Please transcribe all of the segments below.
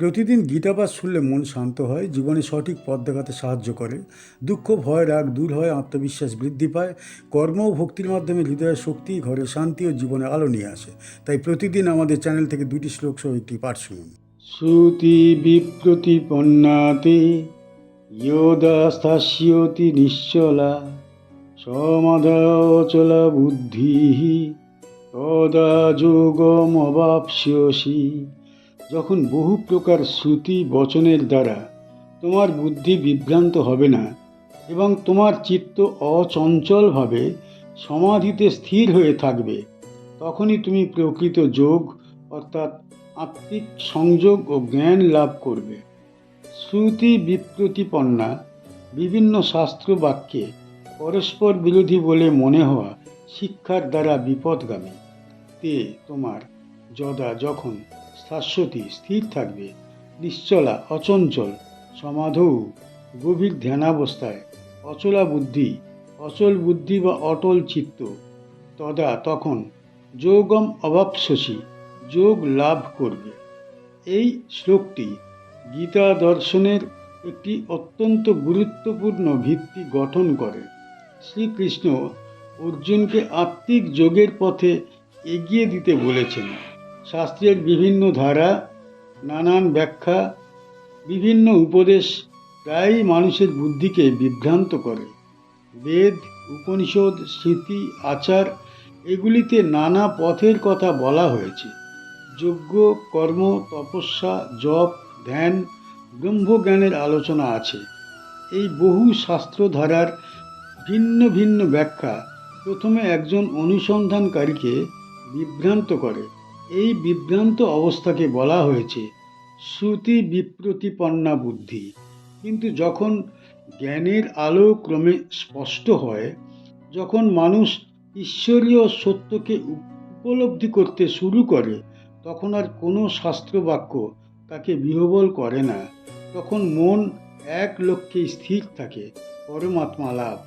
প্রতিদিন গীতাপাঠ শুনলে মন শান্ত হয়, জীবনে সঠিক পথ দেখাতে সাহায্য করে। দুঃখ, ভয়, রাগ দূর হয়, আত্মবিশ্বাস বৃদ্ধি পায়। কর্ম ও ভক্তির মাধ্যমে হৃদয়ের শক্তি, ঘরে শান্তি ও জীবনে আলো নিয়ে আসে। তাই প্রতিদিন আমাদের চ্যানেল থেকে দুটি শ্লোক সহ একটি পাঠ শুনুন। শ্রুতি বিপ্রতিপন্নাতে ইয়োদাস্থাস্যতি নিশ্চলা সমাধাচলা বুদ্ধি তদা যোগম অবাপস্যসি যখন বহু প্রকার শ্রুতি বচনের দ্বারা তোমার বুদ্ধি বিভ্রান্ত হবে না এবং তোমার চিত্ত অচঞ্চলভাবে সমাধিতে স্থির হয়ে থাকবে, তখনই তুমি প্রকৃত যোগ অর্থাৎ আত্মিক সংযোগ ও জ্ঞান লাভ করবে। শ্রুতি বিপ্রতিপন্না বিভিন্ন শাস্ত্র বাক্যে পরস্পর বিরোধী বলে মনে হওয়া শিক্ষার দ্বারা বিপদগামী। তে তোমার যদা যখন শাশ্বতী স্থির থাকবে, নিশ্চলা, অচঞ্চল, সমাধৌ, গভীর ধ্যানাবস্থায়, অচলা বুদ্ধি, অচল বুদ্ধি বা অটল চিত্ত। তদা তখন যোগম অভাবশসী যোগ লাভ করবে। এই শ্লোকটি গীতা দর্শনের একটি অত্যন্ত গুরুত্বপূর্ণ ভিত্তি গঠন করে। শ্রীকৃষ্ণ অর্জুনকে আত্মিক যোগের পথে এগিয়ে দিতে বলেছেন। শাস্ত্রের বিভিন্ন ধারা, নানান ব্যাখ্যা, বিভিন্ন উপদেশ প্রায়ই মানুষের বুদ্ধিকে বিভ্রান্ত করে। বেদ, উপনিষদ, স্মৃতি, আচার এগুলিতে নানা পথের কথা বলা হয়েছে। যজ্ঞ, কর্ম, তপস্যা, জপ, ধ্যান, ব্রহ্মজ্ঞানের আলোচনা আছে। এই বহু শাস্ত্রধারার ভিন্ন ভিন্ন ব্যাখ্যা প্রথমে একজন অনুসন্ধানকারীকে বিভ্রান্ত করে। এই বিভ্রান্ত অবস্থাকে বলা হয়েছে শ্রুতি বিপ্রতিপন্না বুদ্ধি। কিন্তু যখন জ্ঞানের আলো ক্রমে স্পষ্ট হয়, যখন মানুষ ঈশ্বরীয় সত্যকে উপলব্ধি করতে শুরু করে, তখন আর কোনো শাস্ত্রবাক্য তাকে বিহবল করে না। তখন মন এক লক্ষ্যে স্থির থাকে, পরমাত্মা লাভ।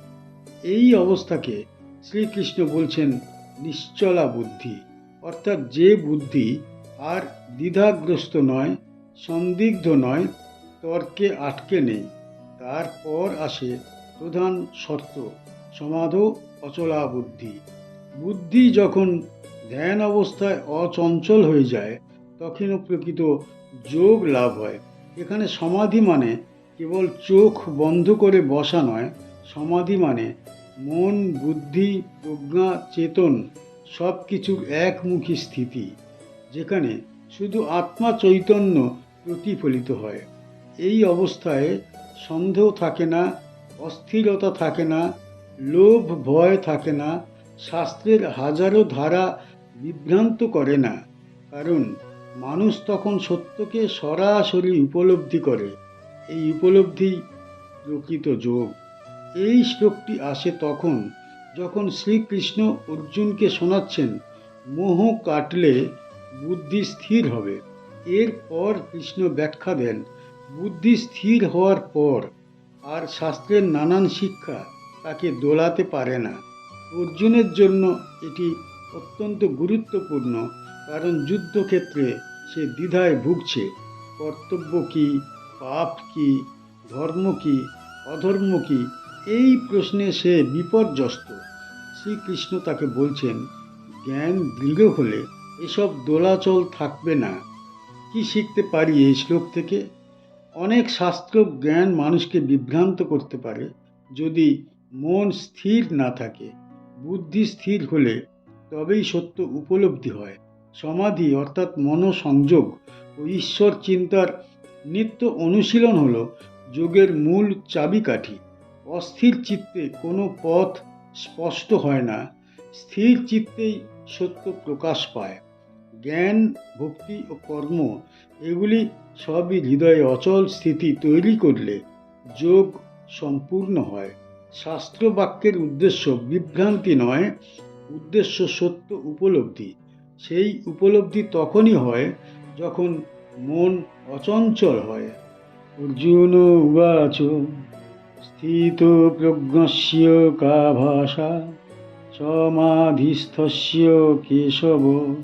এই অবস্থাকে শ্রীকৃষ্ণ বলছেন নিশ্চলা বুদ্ধি। অর্থাৎ যে বুদ্ধি আর দ্বিধাগ্রস্ত নয়, সন্দিগ্ধ নয়, তর্কে আটকে নেই। তারপর আসে প্রধান শর্ত, সমাধ অচলা বুদ্ধি। বুদ্ধি যখন ধ্যান অবস্থায় অচঞ্চল হয়ে যায়, তখনও প্রকৃত যোগ লাভ হয়। এখানে সমাধি মানে কেবল চোখ বন্ধ করে বসা নয়, সমাধি মানে মন, বুদ্ধি, প্রজ্ঞা, চেতন সব কিছুর একমুখী স্থিতি, যেখানে শুধু আত্মা চৈতন্য প্রতিফলিত হয়। এই অবস্থায় সন্দেহ থাকে না, অস্থিরতা থাকে না, লোভ, ভয় থাকে না, শাস্ত্রের হাজারো ধারা বিভ্রান্ত করে না। কারণ মানুষ তখন সত্যকে সরাসরি উপলব্ধি করে। এই উপলব্ধি প্রকৃত যোগ। এই শ্লোকটি আসে তখন যখন শ্রীকৃষ্ণ অর্জুনকে শোনাচ্ছেন, মোহ কাটলে বুদ্ধি স্থির হবে। এরপর কৃষ্ণ ব্যাখ্যা দেন, বুদ্ধি স্থির হওয়ার পর আর শাস্ত্রের নানান শিক্ষা তাকে দোলাতে পারে না। অর্জুনের জন্য এটি অত্যন্ত গুরুত্বপূর্ণ, কারণ যুদ্ধক্ষেত্রে সে দ্বিধায় ভুগছে। কর্তব্য কী, পাপ কী, ধর্ম কি, অধর্ম কি এই প্রশ্নে সে বিপর্যস্ত। শ্রীকৃষ্ণ তাকে বলছেন, জ্ঞান দৃঢ় হলে এসব দোলাচল থাকবে না। কি শিখতে পারি এই শ্লোক থেকে? অনেক শাস্ত্র জ্ঞান মানুষকে বিভ্রান্ত করতে পারে। যদি মন স্থির না থাকে, বুদ্ধি স্থির হলে তবেই সত্য উপলব্ধি হয়। সমাধি অর্থাৎ মনোসংযোগ ও ঈশ্বর চিন্তার নিত্য অনুশীলন হল যোগের মূল চাবিকাঠি। অস্থির চিত্তে কোনো পথ স্পষ্ট হয় না। স্থির চিত্তেই সত্য প্রকাশ পায়। জ্ঞান, ভক্তি ও কর্ম, এগুলি সবই হৃদয়ে অচল স্থিতি তৈরি করলে যোগ সম্পূর্ণ হয়। শাস্ত্র বাক্যের উদ্দেশ্য বিভ্রান্তি নয়, উদ্দেশ্য সত্য উপলব্ধি। সেই উপলব্ধি তখনই হয় যখন মন অচঞ্চল হয়। অর্জুন উবাচ। স্থিত প্রজ্ঞস্য কা ভাষা সমাধিস্থস্য কেশব,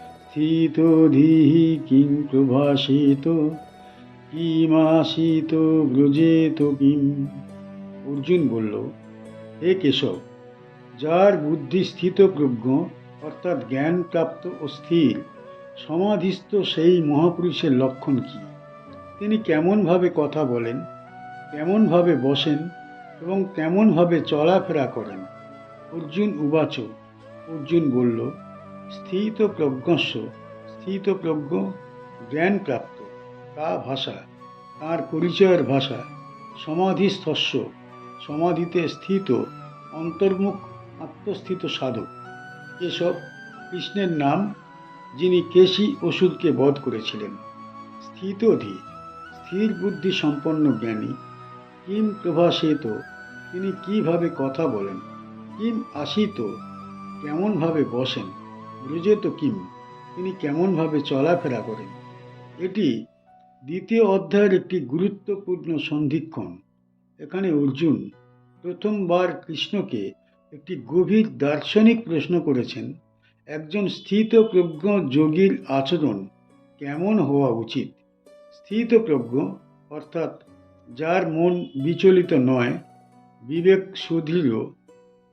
স্থিত ধীহি কিং প্রভাসিত, কিমাসিত ব্রজেত কিম অর্জুন বলল, হে কেশব, যার বুদ্ধি স্থিত প্রজ্ঞ, অর্থাৎ জ্ঞান প্রাপ্ত ও স্থির, সমাধিস্থ সেই মহাপুরুষের লক্ষণ কি? তিনি কেমনভাবে কথা বলেন? কেমনভাবে বসেন এবং কেমনভাবে চলাফেরা করেন। অর্জুন উবাচ, অর্জুন বলল, স্থিত প্রজ্ঞস্য, স্থিত প্রজ্ঞ, জ্ঞানপ্রাপ্ত, তা ভাষা, তার পরিচয়ের ভাষা, সমাধিস্থস্য, সমাধিতে স্থিত, অন্তর্মুখ, আত্মস্থিত সাধক। এসব কৃষ্ণের নাম, যিনি কেশি ওষুধকে বধ করেছিলেন। স্থিতধি, স্থির বুদ্ধি সম্পন্ন জ্ঞানী কিম প্রভাসেত? তিনি কীভাবে কথা বলেন? কিম আসিত? কেমনভাবে বসেন? ব্রজেত কিম। তিনি কেমনভাবে চলাফেরা করেন? এটি দ্বিতীয় অধ্যায়ের একটি গুরুত্বপূর্ণ সন্ধিক্ষণ। এখানে অর্জুন প্রথমবার কৃষ্ণকে একটি গভীর দার্শনিক প্রশ্ন করেছেন, একজন স্থিতপ্রজ্ঞ যোগীর আচরণ কেমন হওয়া উচিত? স্থিতপ্রজ্ঞ অর্থাৎ যার মন বিচলিত নয়, বিবেক সুদৃঢ়,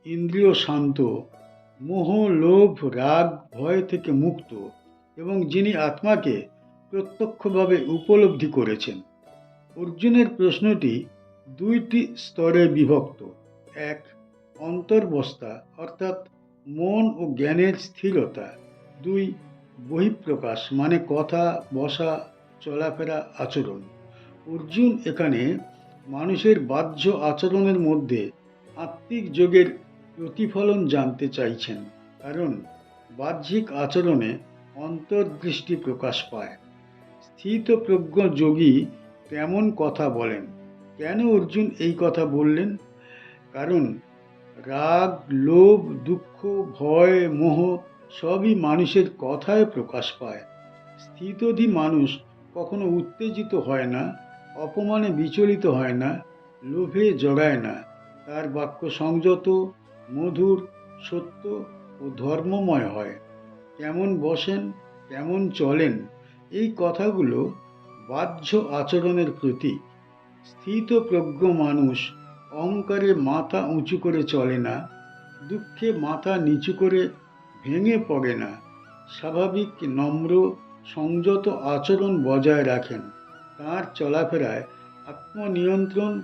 ইন্দ্রিয় শান্ত, মোহ, লোভ, রাগ, ভয় থেকে মুক্ত এবং যিনি আত্মাকে প্রত্যক্ষভাবে উপলব্ধি করেছেন। অর্জুনের প্রশ্নটি দুইটি স্তরে বিভক্ত। এক অন্তর্বস্তা অর্থাৎ মন ও জ্ঞানের স্থিরতা। দুই, বহিঃপ্রকাশ মানে কথা, বসা, চলাফেরা, আচরণ। অর্জুন এখানে মানুষের বাহ্য আচরণের মধ্যে আত্মিক যোগের প্রতিফলন জানতে চাইছেন, কারণ বাহ্যিক আচরণে অন্তর্দৃষ্টি প্রকাশ পায়। স্থিতপ্রজ্ঞ যোগী কেমন কথা বলেন। কেন অর্জুন এই কথা বললেন? কারণ রাগ, লোভ, দুঃখ, ভয়, মোহ সবই মানুষের কথায় প্রকাশ পায়। স্থিতধী মানুষ কখনো উত্তেজিত হয় না। অপমানে বিচলিত হয় না, লোভে জড়ায় না। তার বাক্য সংযত, মধুর, সত্য ও ধর্মময় হয়। কেমন বসেন, কেমন চলেন, এই কথাগুলো বাহ্য আচরণের প্রতীক। স্থিতপ্রজ্ঞ মানুষ অহংকারে মাথা উঁচু করে চলে না, দুঃখে মাথা নিচু করে ভেঙে পড়ে না। স্বাভাবিক, নম্র, সংযত আচরণ বজায় রাখেন। তার চলাফেরায় আত্মনিয়ন্ত্রণ,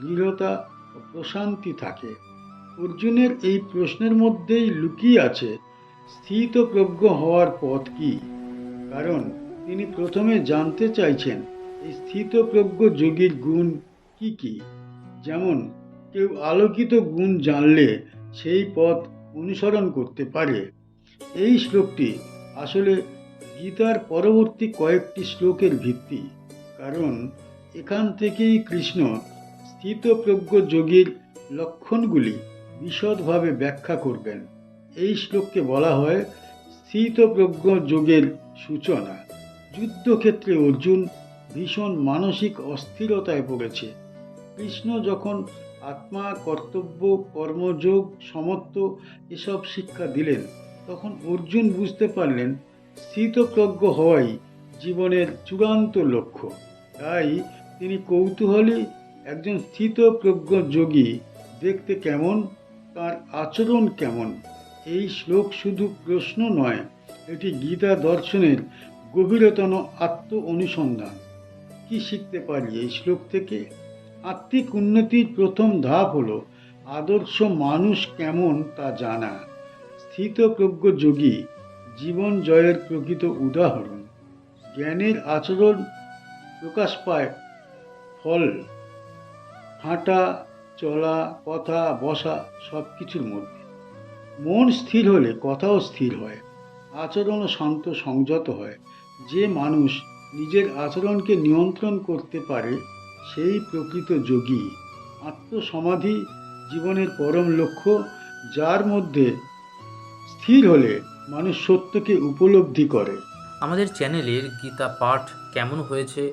দৃঢ়তা ও প্রশান্তি থাকে। অর্জুনের এই প্রশ্নের মধ্যেই লুকিয়ে আছে স্থিতপ্রজ্ঞ হওয়ার পথ কি? কারণ তিনি প্রথমে জানতে চাইছেন এই স্থিতপ্রজ্ঞ যোগীর গুণ কি কি? যেমন, কেউ আলোকিত গুণ জানলে সেই পথ অনুসরণ করতে পারে। এই শ্লোকটি আসলে গীতার পরবর্তী কয়েকটি শ্লোকের ভিত্তি। কারণ এখান থেকেই কৃষ্ণ স্থিতপ্রজ্ঞ যোগীর লক্ষণগুলি বিশদভাবে ব্যাখ্যা করবেন। এই শ্লোককে বলা হয় স্থিতপ্রজ্ঞ যোগের সূচনা। যুদ্ধক্ষেত্রে অর্জুন ভীষণ মানসিক অস্থিরতায় পড়েছে। কৃষ্ণ যখন আত্মা, কর্তব্য, কর্মযোগ, সমত্ব এসব শিক্ষা দিলেন, তখন অর্জুন বুঝতে পারলেন স্থিতপ্রজ্ঞ হওয়াই জীবনের চূড়ান্ত লক্ষ্য। তাই তিনি কৌতূহলী, একজন স্থিতপ্রজ্ঞ যোগী। দেখতে কেমন? তার আচরণ কেমন? এই শ্লোক শুধু প্রশ্ন নয়, এটি গীতা দর্শনের গভীরতম আত্ম অনুসন্ধান কি শিখতে পারি এই শ্লোক থেকে? আত্মিক উন্নতির প্রথম ধাপ হলো, আদর্শ মানুষ কেমন তা জানা। স্থিতপ্রজ্ঞ যোগী, জীবন জয়ের প্রকৃত উদাহরণ। জ্ঞানের আচরণ প্রকাশ পায়। ফল, হাঁটা, চলা, কথা, বসা সব কিছুর মধ্যে। মন স্থির হলে কথাও স্থির হয়। আচরণও শান্ত, সংযত হয়। যে মানুষ নিজের আচরণকে নিয়ন্ত্রণ করতে পারে, সেই প্রকৃত যোগী। আত্মসমাধি জীবনের পরম লক্ষ্য, যার মধ্যে স্থির হলে মানুষ সত্যকে উপলব্ধি করে। আমাদের চ্যানেলের গীতা পাঠ কেমন হয়েছে